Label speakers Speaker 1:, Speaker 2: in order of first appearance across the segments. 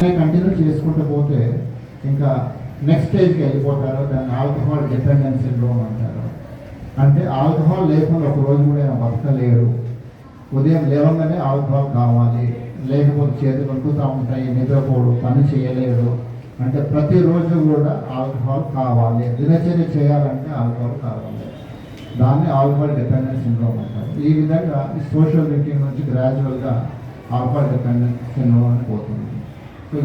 Speaker 1: Continue చేసుకుంటూ పోతే ఇంకా నెక్స్ట్ స్టేజ్కి వెళ్ళిపోతారు దాన్ని ఆల్కహాల్ డిపెండెన్స్ సిండ్రోమ్ అంటారు. అంటే ఆల్కహాల్ లేకుండా ఒక రోజు కూడా ఆయన బతకలేడు. ఉదయం లేవగానే ఆల్కహాల్ కావాలి. లేకపోతే చేతులు వణుకుతూ ఉంటాయి నిద్రపోడు పని చేయలేడు. అంటే ప్రతిరోజు కూడా ఆల్కహాల్ కావాలి. దినచర్య చేయాలంటే ఆల్కహాల్ కావాలి. దాన్ని ఆల్కహాల్ డిపెండెన్స్ సిండ్రోమ్ అంటారు. ఈ విధంగా సోషల్ డ్రింకింగ్ నుంచి గ్రాడ్యువల్గా ఆల్కహాల్ డిపెండెన్స్ సిండ్రోమ్ అని పోతుంది.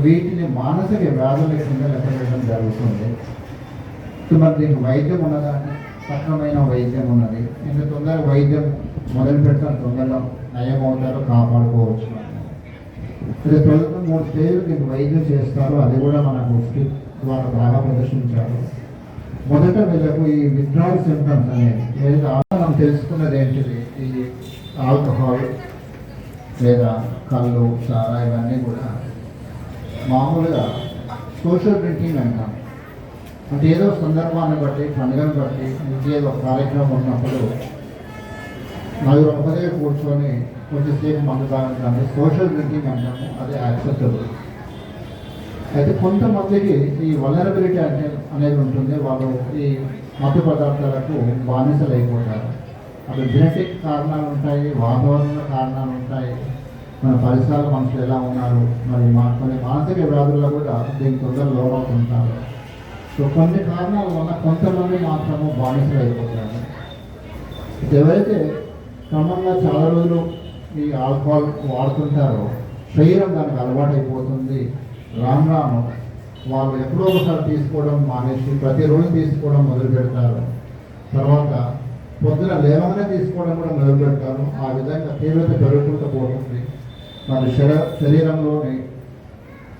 Speaker 1: వీటిని మానసిక వ్యాధుల కింద లెక్క వేయడం జరుగుతుంది. సో మరి దీనికి వైద్యం ఉన్నదా? సక్రమైన వైద్యం ఉన్నది. ఇంత తొందర వైద్యం మొదలు పెడతాను తొందరగా నయం అవుతారో కాపాడుకోవచ్చు. ఇది ప్రభుత్వం మూడు స్టేజ్లు దీనికి వైద్యం చేస్తారు. అది కూడా మనకు స్క్రిప్ట్ ద్వారా బాగా ప్రదర్శించారు. మొదట వీళ్ళకు ఈ విత్డ్రాల్ సిమ్టమ్స్ అనేది మనం తెలుసుకున్నది ఏంటిది? ఈ ఆల్కహాల్ లేదా కళ్ళు సారా ఇవన్నీ కూడా మామూలుగా సోషల్ డ్రింకింగ్ అంటాం. అంటే ఏదో సందర్భాన్ని బట్టి పండుగను బట్టి ఇంకేదో కార్యక్రమం ఉన్నప్పుడు నలుగురు ఒకదే కూర్చొని కొంచెంసేపు మందు తాగడానికి సోషల్ డ్రింకింగ్ అంటాము అది యాక్సెప్టబుల్ అయితే కొంతమందికి ఈ వలనబిలిటీ అంటే అనేది ఉంటుంది. వాళ్ళు ఈ మత్తు పదార్థాలకు బానిసలు అయిపోతారు అవి జెనెటిక్ కారణాలు ఉంటాయి వాతావరణ కారణాలు ఉంటాయి. మన పరిసరాల మనుషులు ఎలా ఉన్నారు? మరి మా కొన్ని మానసిక వ్యాధుల్లో కూడా దీనికి తొందర లోనవుతుంటారు సో కొన్ని కారణాల వల్ల కొంతమంది మాత్రము బానిసలు అయిపోతారు. ఎవరైతే క్రమంగా చాలా రోజులు ఈ ఆల్కహాల్ వాడుతుంటారో శరీరం దానికి అలవాటు అయిపోతుంది రాను రాను వాళ్ళు ఎప్పుడో ఒకసారి తీసుకోవడం మానేసి ప్రతిరోజు తీసుకోవడం మొదలు పెడతారు. తర్వాత పొద్దున లేవగానే తీసుకోవడం కూడా మొదలు పెడతారు. ఆ విధంగా తీవ్రత పెరుగుకుంటూ పోతుంది. మన శర శరీరంలోని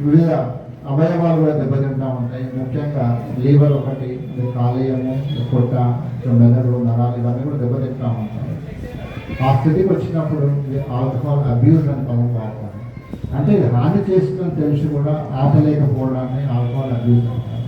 Speaker 1: వివిధ అవయవాలు కూడా దెబ్బతింటూ ఉంటాయి ముఖ్యంగా లీవర్ ఒకటి కాలేయము కొట్ట పొట్ట మెదడు నరాలు ఇవన్నీ కూడా దెబ్బతింటూ ఉంటాయి ఆ స్థితికి వచ్చినప్పుడు ఆల్కహాల్ అబ్యూస్ అని పదం వాడతారు. అంటే ఇది హాని చేస్తుందని తెలిసి కూడా ఆపలేకపోవడాన్ని ఆల్కహాల్ అబ్యూస్ అంటారు.